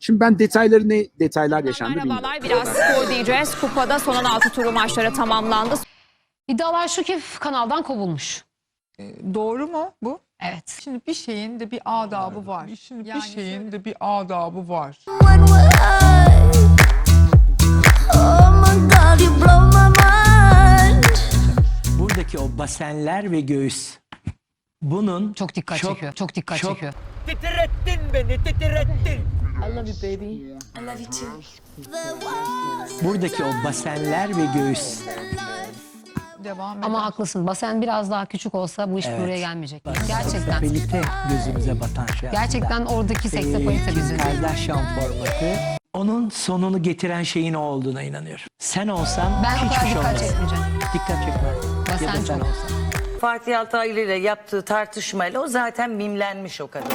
Şimdi ben detayları ne detaylar yaşandı bilmiyorum. Merhabalar biraz spor diyeceğiz. Kupada son 16 turu maçlara tamamlandı. İddialar şu ki kanaldan kovulmuş. E, doğru mu bu? Evet. Şimdi bir şeyin de bir adabı var. Şimdi yani bir şeyin şöyle. de bir adabı var. Buradaki o basenler ve göğüs bunun Çok dikkat Çok- çekiyor. Çok dikkat çok- çekiyor. Titrettin beni titrettin. buradaki o basenler ve göğüs Devam. Ama haklısın. Basen biraz daha küçük olsa bu iş Evet. buraya gelmeyecek. Gerçekten. Felite gözümüze batan şey Gerçekten oradaki aslında. seksapalite Ee, bizi. Kim Kardashian formatı onun sonunu getiren şeyin o olduğuna inanıyorum. Sen olsan Ben o hiçbir kadar şey dikkat olmaz. çekmeyeceğim. Dikkat çekmez. Sen çok. Fatih Altaylı ile yaptığı tartışmayla o zaten mimlenmiş o kadın.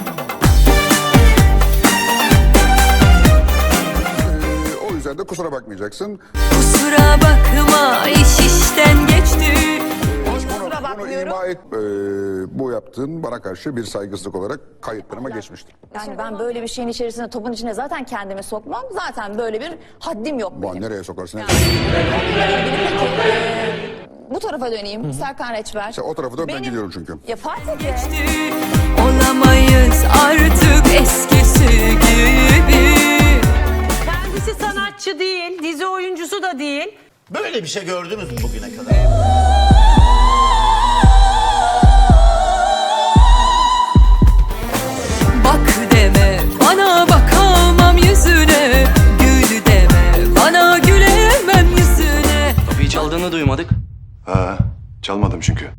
Ee, o yüzden de kusura bakmayacaksın. Kusura bakma iş işten geçti. Bunu, bunu bakmıyorum. ima et. Ee, bu yaptığın bana karşı bir saygısızlık olarak kayıtlarıma geçmiştir. Yani ben böyle bir şeyin içerisine, topun içine zaten kendimi sokmam. Zaten böyle bir haddim yok benim. nereye sokarsın? Tarafa döneyim. Serkan Reçber. Sen o tarafa dön ben Benim- gidiyorum çünkü. Ya Fatih Bey. Olamayız artık eskisi gibi. Kendisi sanatçı değil, dizi oyuncusu da değil. Böyle bir şey gördünüz mü bugüne kadar? Bak deme bana bakamam yüzüne. Gül deme bana gülemem yüzüne. Kapıyı çaldığını duymadık. Ha, çalmadım çünkü.